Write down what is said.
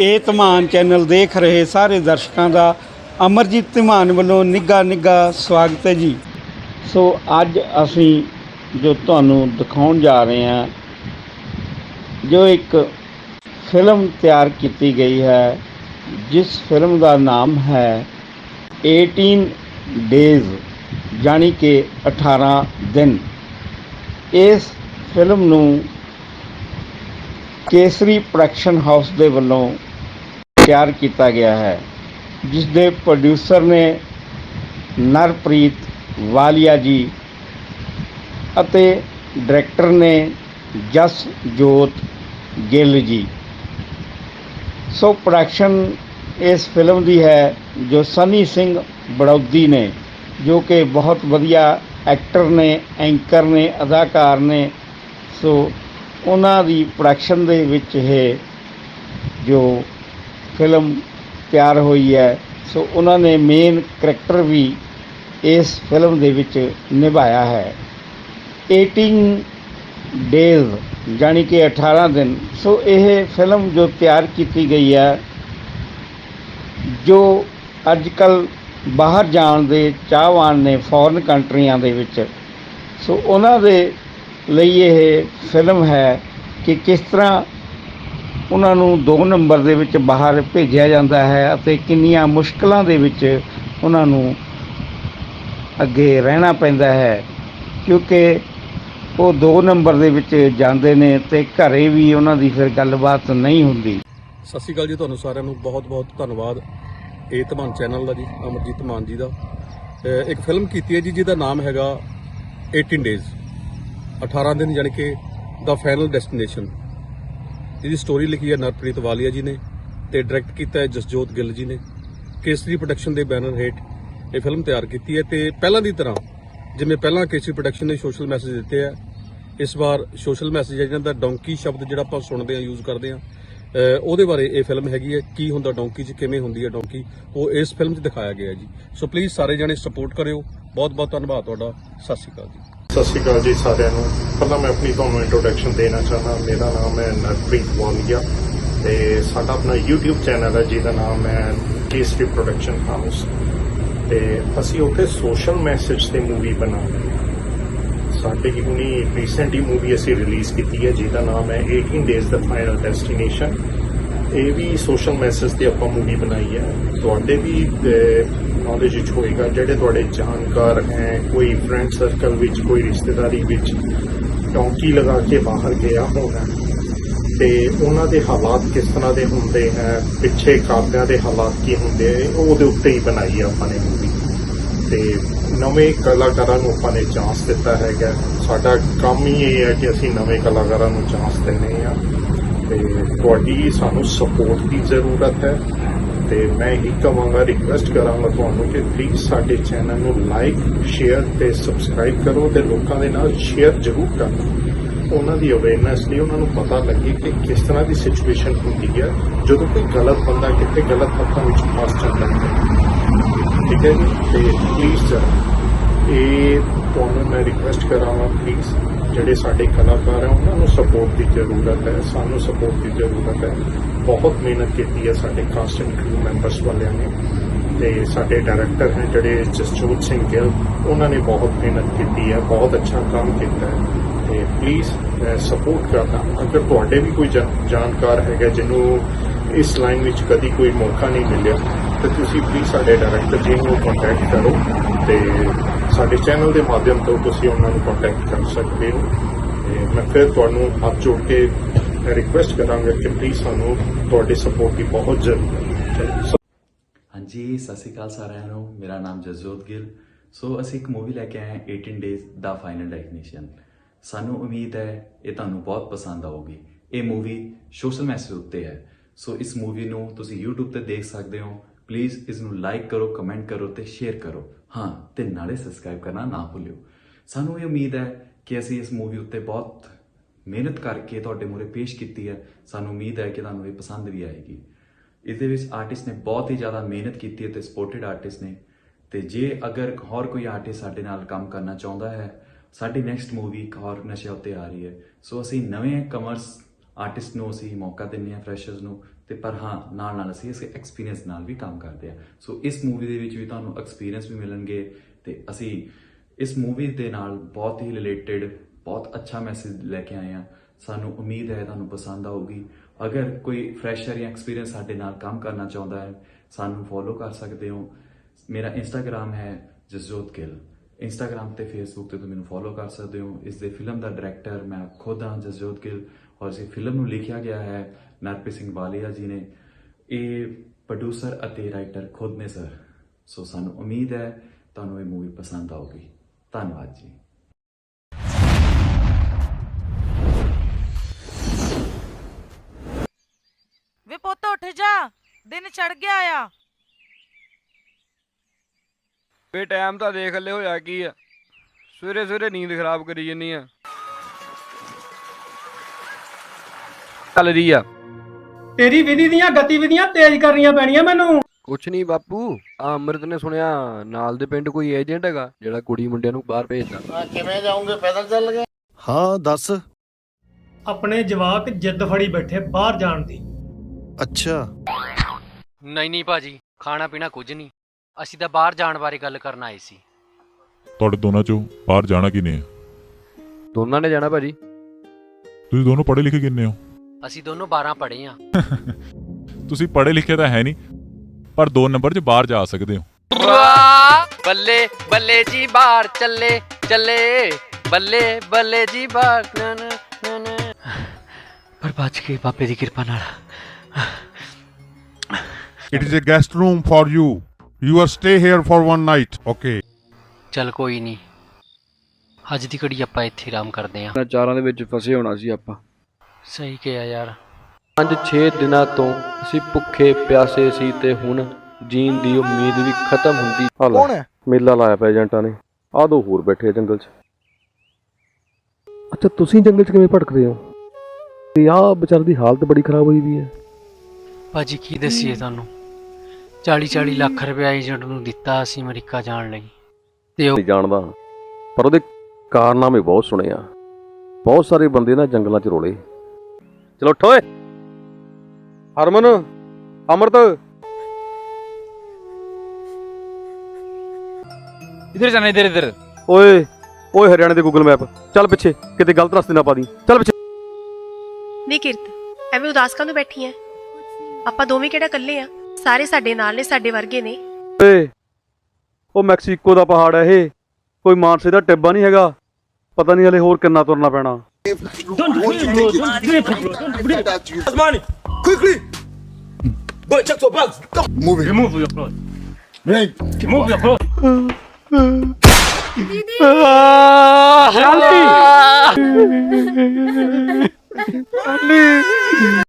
ਇਹ ਧਮਾਨ ਚੈਨਲ ਦੇਖ ਰਹੇ ਸਾਰੇ ਦਰਸ਼ਕਾਂ ਦਾ ਅਮਰਜੀਤ ਧਮਾਨ ਵੱਲੋਂ ਨਿੱਘਾ ਨਿੱਘਾ ਸਵਾਗਤ ਹੈ ਜੀ। ਸੋ ਅੱਜ ਅਸੀਂ ਜੋ ਤੁਹਾਨੂੰ ਦਿਖਾਉਣ ਜਾ ਰਹੇ ਹਾਂ, ਜੋ ਇੱਕ ਫਿਲਮ ਤਿਆਰ ਕੀਤੀ ਗਈ ਹੈ, ਜਿਸ ਫਿਲਮ ਦਾ ਨਾਮ ਹੈ 18 ਡੇਜ਼ ਯਾਨੀ ਕਿ 18 ਦਿਨ। ਇਸ ਫਿਲਮ ਨੂੰ ਕੇਸਰੀ ਪ੍ਰੋਡਕਸ਼ਨ ਹਾਊਸ ਦੇ ਵੱਲੋਂ ਤਿਆਰ ਕੀਤਾ ਗਿਆ ਹੈ ਜਿਸ ਦੇ ਪ੍ਰੋਡਿਊਸਰ ਨੇ ਨਰਪ੍ਰੀਤ ਵਾਲੀਆ ਜੀ ਅਤੇ ਡਾਇਰੈਕਟਰ ਨੇ ਜਸ ਜੋਤ ਗਿੱਲ ਜੀ। ਸੋ ਪ੍ਰੋਡਕਸ਼ਨ ਇਸ ਫਿਲਮ ਦੀ ਹੈ ਜੋ ਸਨੀ ਸਿੰਘ ਬੜੌਦੀ ਨੇ, ਜੋ ਕਿ ਬਹੁਤ ਵਧੀਆ ਐਕਟਰ ਨੇ ਐਂਕਰ ਨੇ, ਅਦਾਕਾਰ ਨੇ, ਸੋ ਉਹਨਾਂ ਦੀ ਪ੍ਰੋਡਕਸ਼ਨ ਦੇ ਵਿੱਚ ਇਹ ਜੋ ਫਿਲਮ ਤਿਆਰ ਹੋਈ ਹੈ, ਸੋ ਉਹਨਾਂ ਨੇ ਮੇਨ ਕਰੈਕਟਰ ਵੀ ਇਸ ਫਿਲਮ ਦੇ ਵਿੱਚ ਨਿਭਾਇਆ ਹੈ। 18 ਡੇਜ਼ ਯਾਨੀ ਕਿ 18 ਦਿਨ, ਸੋ ਇਹ ਫਿਲਮ ਜੋ ਤਿਆਰ ਕੀਤੀ ਗਈ ਹੈ, ਜੋ ਅੱਜ ਕੱਲ ਬਾਹਰ ਜਾਣ ਦੇ ਚਾਹਵਾਨ ਨੇ ਫੋਰਨ ਕੰਟਰੀਆਂ ਦੇ ਵਿੱਚ, ਸੋ ਉਹਨਾਂ ਦੇ ਲਈ ਇਹ ਫਿਲਮ ਹੈ ਕਿ ਕਿਸ ਤਰ੍ਹਾਂ ਉਹਨਾਂ ਨੂੰ ਦੋ ਨੰਬਰ ਦੇ ਵਿੱਚ ਬਾਹਰ ਭੇਜਿਆ ਜਾਂਦਾ ਹੈ ਅਤੇ ਕਿੰਨੀਆਂ ਮੁਸ਼ਕਲਾਂ ਦੇ ਵਿੱਚ ਉਹਨਾਂ ਨੂੰ ਅੱਗੇ ਰਹਿਣਾ ਪੈਂਦਾ ਹੈ, ਕਿਉਂਕਿ ਉਹ ਦੋ ਨੰਬਰ ਦੇ ਵਿੱਚ ਜਾਂਦੇ ਨੇ ਤੇ ਘਰੇ ਵੀ ਉਹਨਾਂ ਦੀ ਫਿਰ ਗੱਲਬਾਤ ਨਹੀਂ ਹੁੰਦੀ। ਸਤਿ ਸ਼੍ਰੀ ਅਕਾਲ ਜੀ ਤੁਹਾਨੂੰ ਸਾਰਿਆਂ ਨੂੰ ਬਹੁਤ-ਬਹੁਤ ਧੰਨਵਾਦ, ਇਹ ਧਮਾਨ ਚੈਨਲ ਦਾ ਜੀ, ਅਮਰਜੀਤ ਮਾਨ ਜੀ ਦਾ। ਇੱਕ ਫਿਲਮ ਕੀਤੀ ਹੈ ਜੀ ਜਿਹਦਾ ਨਾਮ ਹੈਗਾ 18 ਡੇਜ਼ 18 ਦਿਨ ਯਾਨੀ ਕਿ ਦਾ ਫਾਈਨਲ ਡੈਸਟੀਨੇਸ਼ਨ ਇਹਦੀ ਸਟੋਰੀ ਲਿਖੀ ਹੈ ਨਰਪ੍ਰੀਤ ਵਾਲੀਆ ਜੀ ਨੇ ਤੇ ਡਾਇਰੈਕਟ ਕੀਤਾ ਹੈ ਜਸਜੋਤ ਗਿੱਲ ਜੀ ਨੇ। ਕੇਸਰੀ ਪ੍ਰੋਡਕਸ਼ਨ ਦੇ ਬੈਨਰ ਹੇਠ ਇਹ ਫਿਲਮ ਤਿਆਰ ਕੀਤੀ ਹੈ ਤੇ ਪਹਿਲਾਂ ਦੀ ਤਰ੍ਹਾਂ ਜਿਵੇਂ ਪਹਿਲਾਂ ਕੇਸਰੀ ਪ੍ਰੋਡਕਸ਼ਨ ਨੇ ਸੋਸ਼ਲ ਮੈਸੇਜ ਦਿੱਤੇ ਆ, ਇਸ ਵਾਰ ਸੋਸ਼ਲ ਮੈਸੇਜ ਹੈ ਜਿਹਨਾਂ ਦਾ ਡੋਂਕੀ ਸ਼ਬਦ ਜਿਹੜਾ ਆਪਾਂ ਸੁਣਦੇ ਆ ਯੂਜ਼ ਕਰਦੇ ਆ ਉਹਦੇ ਬਾਰੇ ਇਹ ਫਿਲਮ ਹੈਗੀ ਹੈ, ਕੀ ਹੁੰਦਾ ਡੋਂਕੀ 'ਚ, ਕਿਵੇਂ ਹੁੰਦੀ ਹੈ ਡੋਂਕੀ ਉਹ ਇਸ ਫਿਲਮ 'ਚ ਦਿਖਾਇਆ ਗਿਆ ਜੀ। ਸੋ ਪਲੀਜ਼ ਸਾਰੇ ਜਣੇ ਸਪੋਰਟ ਕਰਿਓ। ਬਹੁਤ ਬਹੁਤ ਧੰਨਵਾਦ ਤੁਹਾਡਾ। ਸਤਿ ਸ਼੍ਰੀ ਅਕਾਲ ਜੀ। ਸਤਿ ਸ਼੍ਰੀ ਅਕਾਲ ਜੀ ਸਾਰਿਆਂ ਨੂੰ। ਪਹਿਲਾਂ ਮੈਂ ਆਪਣੀ ਤੁਹਾਨੂੰ ਇੰਟਰੋਡਕਸ਼ਨ ਦੇਣਾ ਚਾਹੁੰਦਾ। ਮੇਰਾ ਨਾਮ ਹੈ ਨਰਪ੍ਰੀਤ ਵਾਲੀਆ ਤੇ ਸਾਡਾ ਆਪਣਾ YouTube ਚੈਨਲ ਹੈ, ਜਿਹਦਾ ਨਾਮ ਹੈ ਕੇਸਰੀ ਪ੍ਰੋਡਕਸ਼ਨ ਹਾਊਸ ਤੇ ਅਸੀਂ ਉੱਥੇ ਸੋਸ਼ਲ ਮੈਸੇਜ ਤੇ ਮੂਵੀ ਬਣਾ ਰਹੇ ਹਾਂ। ਸਾਡੇ ਕੀ ਹੁਣੀ ਰੀਸੈਂਟਲੀ ਮੂਵੀ ਅਸੀਂ ਰਿਲੀਜ਼ ਕੀਤੀ ਹੈ, ਜਿਹਦਾ ਨਾਮ ਹੈ 18 ਡੇਜ਼ ਦਾ ਫਾਈਨਲ ਡੈਸਟੀਨੇਸ਼ਨ ਇਹ ਵੀ ਸੋਸ਼ਲ ਮੈਸੇਜ ਤੇ ਆਪਾਂ ਮੂਵੀ ਬਣਾਈ ਹੈ। ਤੁਹਾਡੇ ਵੀ ਨੌਲੇਜ ਵਿੱਚ ਹੋਏਗਾ, ਜਿਹੜੇ ਤੁਹਾਡੇ ਜਾਣਕਾਰ ਹੈ, ਕੋਈ ਫਰੈਂਡ ਸਰਕਲ ਵਿੱਚ, ਕੋਈ ਰਿਸ਼ਤੇਦਾਰੀ ਵਿੱਚ ਡੌਂਕੀ ਲਗਾ ਕੇ ਬਾਹਰ ਗਿਆ ਹੋਣਾ ਤੇ ਉਹਨਾਂ ਦੇ ਹਾਲਾਤ ਕਿਸ ਤਰ੍ਹਾਂ ਦੇ ਹੁੰਦੇ ਹੈ, ਪਿੱਛੇ ਕਾਬਿਆਂ ਦੇ ਹਾਲਾਤ ਕੀ ਹੁੰਦੇ ਹੈ, ਉਹ ਉਹਦੇ ਉੱਤੇ ਹੀ ਬਣਾਈ ਹੈ ਆਪਾਂ ਨੇ ਮੂਵੀ ਤੇ ਨਵੇਂ ਕਲਾਕਾਰਾਂ ਨੂੰ ਆਪਾਂ ਨੇ ਚਾਂਸ ਦਿੱਤਾ ਹੈਗਾ। ਸਾਡਾ ਕੰਮ ਹੀ ਇਹ ਹੈ ਕਿ ਅਸੀਂ ਨਵੇਂ ਕਲਾਕਾਰਾਂ ਨੂੰ ਚਾਂਸ ਦਿੰਦੇ ਆ। ਤੇ ਤੁਹਾਡੀ ਸਾਨੂੰ ਸਪੋਰਟ ਦੀ ਜ਼ਰੂਰਤ ਹੈ। ਤੇ ਮੈਂ ਹੀ ਕਹਾਂਗਾ ਰਿਕਵੈਸਟ ਕਰਾਂਗਾ ਤੁਹਾਨੂੰ ਕਿ ਪਲੀਜ਼ ਸਾਡੇ ਚੈਨਲ ਨੂੰ ਲਾਈਕ ਸ਼ੇਅਰ ਤੇ ਸਬਸਕ੍ਰਾਈਬ ਕਰੋ ਤੇ ਲੋਕਾਂ ਦੇ ਨਾਲ ਸ਼ੇਅਰ ਜ਼ਰੂਰ ਕਰੋ। ਉਹਨਾਂ ਦੀ ਅਵੇਅਰਨੈਸ ਲਈ ਉਹਨਾਂ ਨੂੰ ਪਤਾ ਲੱਗੇ ਕਿ ਕਿਸ ਤਰ੍ਹਾਂ ਦੀ ਸਿਚੁਏਸ਼ਨ ਹੁੰਦੀ ਹੈ ਜਦੋਂ ਕੋਈ ਗਲਤ ਬੰਦਾ ਕਿਤੇ ਗਲਤ ਹੱਥਾਂ ਵਿੱਚ ਫਸ ਜਾਂਦਾ ਹੈ। ਠੀਕ ਹੈ ਜੀ? ਤੇ ਪਲੀਜ਼ ਇਹ ਤੁਹਾਨੂੰ ਮੈਂ ਰਿਕਵੈਸਟ ਕਰਾਂਗਾ ਪਲੀਜ਼ ਜਿਹੜੇ ਸਾਡੇ ਕਲਾਕਾਰ ਹੈ ਉਹਨਾਂ ਨੂੰ ਸਪੋਰਟ ਦੀ ਜ਼ਰੂਰਤ ਹੈ, ਸਾਨੂੰ ਸਪੋਰਟ ਦੀ ਜ਼ਰੂਰਤ ਹੈ। ਬਹੁਤ ਮਿਹਨਤ ਕੀਤੀ ਹੈ ਸਾਡੇ ਕਾਸਟ ਐਂਡ ਕਰੂ ਮੈਂਬਰਸ ਵਾਲਿਆਂ ਨੇ। ਤੇ ਸਾਡੇ ਡਾਇਰੈਕਟਰ ਹੈ ਜਿਹੜੇ ਜਸਜੋਤ ਸਿੰਘ ਗਿੱਲ, ਉਹਨਾਂ ਨੇ ਬਹੁਤ ਮਿਹਨਤ ਕੀਤੀ ਹੈ, ਬਹੁਤ ਅੱਛਾ ਕੰਮ ਕੀਤਾ ਹੈ। ਤੇ ਪਲੀਜ਼ ਸਪੋਰਟ ਕਰਨਾ ਅਗਰ ਤੁਹਾਡੇ ਵੀ ਕੋਈ ਜਾਣਕਾਰ ਹੈਗਾ ਜਿਹਨੂੰ ਇਸ ਲਾਈਨ ਵਿੱਚ ਕਦੀ ਕੋਈ ਮੌਕਾ ਨਹੀਂ ਮਿਲਿਆ, ਤਾਂ ਤੁਸੀਂ ਪਲੀਜ਼ ਸਾਡੇ ਡਾਇਰੈਕਟਰ ਜੀ ਨੂੰ ਕੰਟੈਕਟ ਕਰੋ ਤੇ ਸਾਡੇ ਚੈਨਲ ਦੇ ਮਾਧਿਅਮ ਤੋਂ ਤੁਸੀਂ ਉਹਨਾਂ ਨੂੰ ਕੰਟੈਕਟ ਕਰ ਸਕਦੇ ਹੋ। ਤੇ ਮੈਂ ਫਿਰ ਤੁਹਾਨੂੰ ਹੱਥ ਜੋੜ ਕੇ ਰਿਕੁਐਸਟ ਕਰਾਂਗਾ ਕਿ ਪਲੀਜ਼ ਸਾਨੂੰ ਤੁਹਾਡੇ ਸਪੋਰਟ ਦੀ ਬਹੁਤ ਜ਼ਰੂਰਤ ਹੈ। ਹਾਂਜੀ, ਸਤਿ ਸ਼੍ਰੀ ਅਕਾਲ ਸਾਰਿਆਂ ਨੂੰ। ਮੇਰਾ ਨਾਮ ਜਸਜੋਤ ਗਿੱਲ। ਸੋ ਅਸੀਂ ਇੱਕ ਮੂਵੀ ਲੈ ਕੇ ਆਏ ਹਾਂ 18 ਡੇਜ਼ ਦਾ ਫਾਈਨਲ ਡੈਫੀਨੇਸ਼ਨ ਸਾਨੂੰ ਉਮੀਦ ਹੈ, ਇਹ ਤੁਹਾਨੂੰ ਬਹੁਤ ਪਸੰਦ ਆਊਗੀ। ਇਹ ਮੂਵੀ ਸੋਸ਼ਲ ਮੈਸੇਜ ਉੱਤੇ ਹੈ। ਸੋ ਇਸ ਮੂਵੀ ਨੂੰ ਤੁਸੀਂ YouTube ਤੇ ਦੇਖ ਸਕਦੇ ਹੋ। ਪਲੀਜ਼ ਇਸ ਨੂੰ ਲਾਈਕ ਕਰੋ ਕਮੈਂਟ ਕਰੋ ਤੇ ਸ਼ੇਅਰ ਕਰੋ। ਹਾਂ, ਤੇ ਨਾਲੇ ਸਬਸਕ੍ਰਾਈਬ ਕਰਨਾ ਨਾ ਭੁੱਲਿਓ। ਸਾਨੂੰ ਇਹ ਉਮੀਦ ਹੈ ਕਿ ਅਸੀਂ ਇਸ ਮੂਵੀ ਉੱਤੇ ਬਹੁਤ ਮਿਹਨਤ ਕਰਕੇ ਤੁਹਾਡੇ ਮੂਹਰੇ ਪੇਸ਼ ਕੀਤੀ ਹੈ। ਸਾਨੂੰ ਉਮੀਦ ਹੈ ਕਿ ਤੁਹਾਨੂੰ ਇਹ ਪਸੰਦ ਵੀ ਆਏਗੀ। ਇਸ ਦੇ ਵਿੱਚ ਆਰਟਿਸਟ ਨੇ ਬਹੁਤ ਹੀ ਜ਼ਿਆਦਾ ਮਿਹਨਤ ਕੀਤੀ ਹੈ ਤੇ ਸਪੋਰਟਡ ਆਰਟਿਸਟ ਨੇ। ਤੇ ਜੇ ਅਗਰ ਹੋਰ ਕੋਈ ਆਰਟਿਸਟ ਸਾਡੇ ਨਾਲ ਕੰਮ ਕਰਨਾ ਚਾਹੁੰਦਾ ਹੈ, ਸਾਡੀ ਨੈਕਸਟ ਮੂਵੀ ਇੱਕ ਹੋਰ ਨਸ਼ੇ ਉੱਤੇ ਆ ਰਹੀ ਹੈ। ਸੋ ਅਸੀਂ ਨਵੇਂ ਕਮਰਸ ਆਰਟਿਸਟ ਨੂੰ ਅਸੀਂ ਮੌਕਾ ਦਿੰਦੇ ਹਾਂ ਫਰੈਸ਼ਰਸ ਨੂੰ, ਤੇ ਪਰ ਹਾਂ, ਨਾਲ ਨਾਲ ਅਸੀਂ ਇਸ ਐਕਸਪੀਰੀਅੰਸ ਨਾਲ ਵੀ ਕੰਮ ਕਰਦੇ ਹਾਂ। ਸੋ ਇਸ ਮੂਵੀ ਦੇ ਵਿੱਚ ਵੀ ਤੁਹਾਨੂੰ ਐਕਸਪੀਰੀਅੰਸ ਵੀ ਮਿਲਣਗੇ ਤੇ ਅਸੀਂ ਇਸ ਮੂਵੀ ਦੇ ਨਾਲ ਬਹੁਤ ਹੀ ਰਿਲੇਟਡ ਬਹੁਤ ਅੱਛਾ ਮੈਸੇਜ ਲੈ ਕੇ ਆਏ ਹਾਂ। ਸਾਨੂੰ ਉਮੀਦ ਹੈ ਤੁਹਾਨੂੰ ਪਸੰਦ ਆਊਗੀ। ਅਗਰ ਕੋਈ ਫਰੈਸ਼ਰ ਜਾਂ ਐਕਸਪੀਰੀਅੰਸ ਸਾਡੇ ਨਾਲ ਕੰਮ ਕਰਨਾ ਚਾਹੁੰਦਾ ਹੈ, ਸਾਨੂੰ ਫੋਲੋ ਕਰ ਸਕਦੇ ਹੋ। ਮੇਰਾ ਇੰਸਟਾਗ੍ਰam ਹੈ ਜਸਜੋਤ ਗਿੱਲ। ਇੰਸਟਾਗ੍ਰam ਤੇ ਫੇਸਬੁੱਕ ਤੇ ਤੁਸੀਂ ਮੈਨੂੰ ਫੋਲੋ ਕਰ ਸਕਦੇ ਹੋ। ਇਸ ਦੇ ਫਿਲਮ ਦਾ ਡਾਇਰੈਕਟਰ ਮੈਂ ਖੁਦ ਹਾਂ, ਜਸਜੋਤ ਗਿੱਲ, ਔਰ ਇਸ ਫਿਲਮ ਨੂੰ ਲਿਖਿਆ ਗਿਆ ਹੈ ਨਰਪ੍ਰੀਤ ਸਿੰਘ ਵਾਲੀਆ ਜੀ ਨੇ। ਇਹ ਪ੍ਰੋਡਿਊਸਰ ਅਤੇ ਰਾਈਟਰ ਖੁਦ ਨੇ ਸਰ ਸੋ ਸਾਨੂੰ ਉਮੀਦ ਹੈ ਤੁਹਾਨੂੰ ਇਹ ਮੂਵੀ ਪਸੰਦ ਆਊਗੀ। ਧੰਨਵਾਦ ਜੀ। ਵੇ ਪੁੱਤ, ਉੱਠ ਜਾ। ਦਿਨ ਚੜ ਗਿਆ ਆ। ਵੇ ਟਾਈਮ ਤਾਂ ਦੇਖ ਲੈ ਹੋਇਆ ਕੀ ਆ। ਸਵੇਰੇ ਸਵੇਰੇ ਨੀਂਦ ਖਰਾਬ ਕਰੀ ਜੰਨੀ ਆ। ਚੱਲ ਰਹੀ ਆ। ਤੇਰੀ ਵਿਧੀ ਦੀਆਂ ਗਤੀਵਿਧੀਆਂ ਤੇਜ਼ ਕਰਨੀਆਂ ਪੈਣੀਆਂ ਮੈਨੂੰ। ਕੁਛ ਨਹੀਂ ਬਾਪੂ ਆ ਅੰਮ੍ਰਿਤ ਨੇ ਸੁਣਿਆ ਨਾਲ ਦੇ ਪਿੰਡ ਕੋਈ ਏਜੰਟ ਹੈਗਾ ਜਿਹੜਾ ਕੁੜੀ ਮੁੰਡਿਆਂ ਨੂੰ ਬਾਹਰ ਭੇਜਦਾ। ਹਾਂ ਦੱਸ। ਆਪਣੇ ਜਵਾਕ ਜਿੱਦ ਫੜੀ ਬੈਠੇ ਬਾਹਰ ਜਾਣ ਦੀ। ਅੱਛਾ। ਨਹੀਂ ਨਹੀਂ ਭਾਜੀ ਖਾਣਾ ਪੀਣਾ ਕੁਝ ਨਹੀਂ ਅਸੀਂ ਤਾਂ ਬਾਹਰ ਜਾਣ ਬਾਰੇ ਗੱਲ ਕਰਨ ਆਏ ਸੀ। ਤੁਹਾਡੇ ਦੋਨਾਂ ਚੋਂ ਬਾਹਰ ਜਾਣਾ ਕਿਨੇ ਹੈ ਦੋਨਾਂ ਨੇ ਜਾਣਾ ਭਾਜੀ। ਤੁਸੀਂ ਦੋਨੋਂ ਪੜ੍ਹੇ ਲਿਖੇ ਕਿੰਨੇ ਹੋ? ਅਸੀਂ ਦੋਨੋਂ 12 ਪੜ੍ਹੇ ਆ ਤੁਸੀਂ ਪੜ੍ਹੇ ਲਿਖੇ ਤਾਂ ਹੈ ਨਹੀਂ ਪਰ ਦੋ ਨੰਬਰ 'ਚ ਬਾਹਰ ਜਾ ਸਕਦੇ ਹੋ। ਬੱਲੇ ਬੱਲੇ ਜੀ ਬਾਹਰ ਚੱਲੇ ਚੱਲੇ। ਬੱਲੇ ਬੱਲੇ ਜੀ ਬਾਹਰ ਨਾ ਨਾ ਨਾ ਨਾ। ਪਰ ਬਚ ਗਏ ਬਾਬੇ ਦੀ ਕਿਰਪਾ ਨਾਲ। It is a guest room for you. You are stay here for one night. Okay. ਚੱਲ ਕੋਈ ਨਹੀਂ। ਅੱਜ ਦੀ ਘੜੀ ਆਪਾਂ ਇੱਥੇ ਆਰਾਮ ਕਰਦੇ ਆ ਚਾਰਾਂ ਦੇ ਵਿੱਚ ਫਸੇ ਹੋਣਾ ਸੀ ਆਪਾਂ। ਸਹੀ ਕਿਹਾ ਯਾਰ। 5-6 ਦਿਨਾਂ ਤੋਂ ਅਸੀਂ ਭੁੱਖੇ ਪਿਆਸੇ ਸੀ ਤੇ ਹੁਣ ਜੀਣ ਦੀ ਉਮੀਦ ਵੀ ਖਤਮ ਹੁੰਦੀ। ਕੌਣ ਹੈ? ਮੇਲਾ ਲਾਇਆ ਪਿਆ ਏਜੰਟਾਂ ਨੇ। ਆਹ ਦੋ ਹੋਰ ਬੈਠੇ ਆ ਜੰਗਲ 'ਚ। ਅੱਛਾ ਤੁਸੀਂ ਜੰਗਲ 'ਚ ਕਿਵੇਂ ਭਟਕਦੇ ਹੋ? ਤੇ ਆਹ ਵਿਚਾਰ ਦੀ ਹਾਲਤ ਬੜੀ ਖਰਾਬ ਹੋਈ ਵੀ ਹੈ। ਭਾਜੀ ਕੀ ਦੱਸੀਏ ਤੁਹਾਨੂੰ? 40 40 ਲੱਖ ਰੁਪਏ ਏਜੰਟ ਨੂੰ ਦਿੱਤਾ ਅਸੀਂ ਅਮਰੀਕਾ ਜਾਣ ਲਈ। ਤੇ ਉਹ ਨਹੀਂ ਜਾਣਦਾ। ਪਰ ਉਹਦੇ ਕਾਰਨਾਮੇ ਬਹੁਤ ਸੁਣੇ ਆ। ਬਹੁਤ ਸਾਰੇ ਬੰਦੇ ਨਾ ਜੰਗਲਾਂ 'ਚ ਰੋਲੇ। ਚਲੋ ਉੱਠ ਓਏ। ਹਰਮਨ ਅਮਰਤ। ਇਧਰ ਜਾਣਾ ਇਧਰ ਇਧਰ। ਓਏ ਓਏ ਹਰਿਆਣੇ ਦੇ ਗੂਗਲ ਮੈਪ ਚੱਲ ਪਿੱਛੇ ਕਿਤੇ ਗਲਤ ਰਸਤੇ ਨਾ ਪਾ ਦੀ ਚੱਲ ਪਿੱਛੇ। ਨੀ ਕਿਰਤ ਐਵੇਂ ਉਦਾਸ ਕਾਹਨੂੰ ਬੈਠੀ ਐ? ਆਪਾਂ ਦੋਵੇਂ ਕਿਹੜਾ ਇਕੱਲੇ ਆ? ਸਾਰੇ ਸਾਡੇ ਨਾਲ ਨੇ ਸਾਡੇ ਵਰਗੇ ਨੇ। ਓਏ ਉਹ ਮੈਕਸੀਕੋ ਦਾ ਪਹਾੜ ਹੈ ਇਹ। ਕੋਈ ਮਾਨਸੇ ਦਾ ਟਿੱਬਾ ਨਹੀਂ ਹੈਗਾ। ਪਤਾ ਨਹੀਂ ਹਲੇ ਹੋਰ ਕਿੰਨਾ ਤੁਰਨਾ ਪੈਣਾ। ਦੀਦੀ